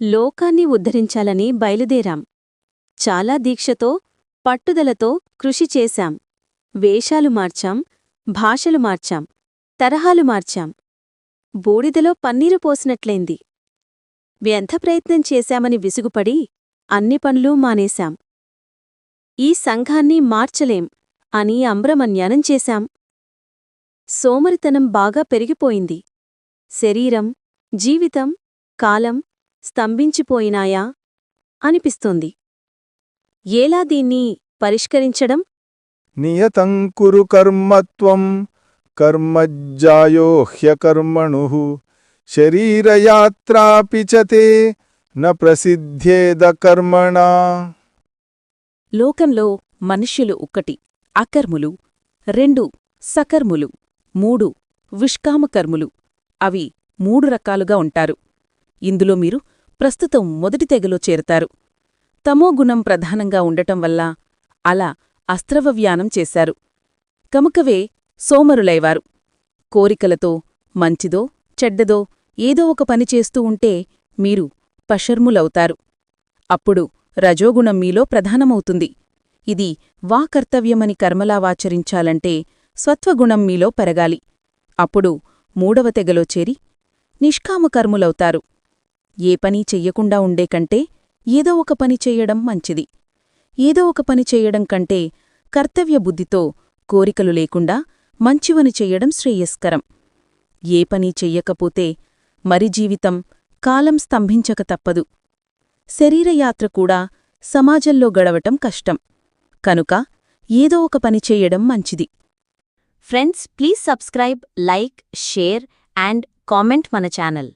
లోకాన్ని ఉద్ధరించాలని బయలుదేరాం. చాలా దీక్షతో పట్టుదలతో కృషి చేశాం. వేషాలు మార్చాం భాషలు మార్చాం తరహాలు మార్చాం. బూడిదలో పన్నీరు పోసినట్లయింది వ్యర్థ ప్రయత్నం చేశామని విసుగుపడి అన్ని పనులూ మానేశాం. ఈ సంఘాన్ని మార్చలేం అని అమ్రమన్యానం చేశాం. సోమరితనం బాగా పెరిగిపోయింది. శరీరం జీవితం కాలం స్తంభించిపోయినాయా? అనిపిస్తోంది. ఎలా దీన్ని పరిష్కరించడం? నియతం కురు కర్మత్వం కర్మజ్జాయో హ్యకర్మణు శరీరయాత్రాపి చ తే న ప్రసిద్ధేద కర్మణా. లోకంలో మనుష్యులు ఒకటి అకర్ములు రెండు సకర్ములు మూడు విష్కామకర్ములు అవి మూడు రకాలుగా ఉంటారు. ఇందులో మీరు ప్రస్తుతం మొదటి తెగలో చేరతారు. తమోగుణం ప్రధానంగా ఉండటం వల్ల అలా అస్త్రవవ్యానం చేశారు. కముకవే సోమరులైవారు. కోరికలతో మంచిదో చెడ్డదో ఏదో ఒక పని చేస్తూ ఉంటే మీరు పషర్ములవుతారు అప్పుడు రజోగుణం మీలో ప్రధానమవుతుంది. ఇది వా కర్తవ్యమని కర్మలావాచరించాలంటే స్వత్వగుణం మీలో పెరగాలి. అప్పుడు మూడవ తెగలో చేరి నిష్కామకర్ములవుతారు. ఏ పని చెయ్యకుండా ఉండే కంటే ఏదో ఒక పని చెయ్యడం మంచిది. ఏదో ఒక పని చెయ్యడం కంటే కర్తవ్య బుద్ధితో కోరికలు లేకుండా మంచివని చెయ్యడం శ్రేయస్కరం. ఏ పని చెయ్యకపోతే మరి జీవితం కాలం స్తంభించక తప్పదు. శరీరయాత్ర కూడా సమాజంలో గడవటం కష్టం. కనుక ఏదో ఒక పని చెయ్యడం మంచిది. Friends please subscribe like share and comment మన ఛానల్.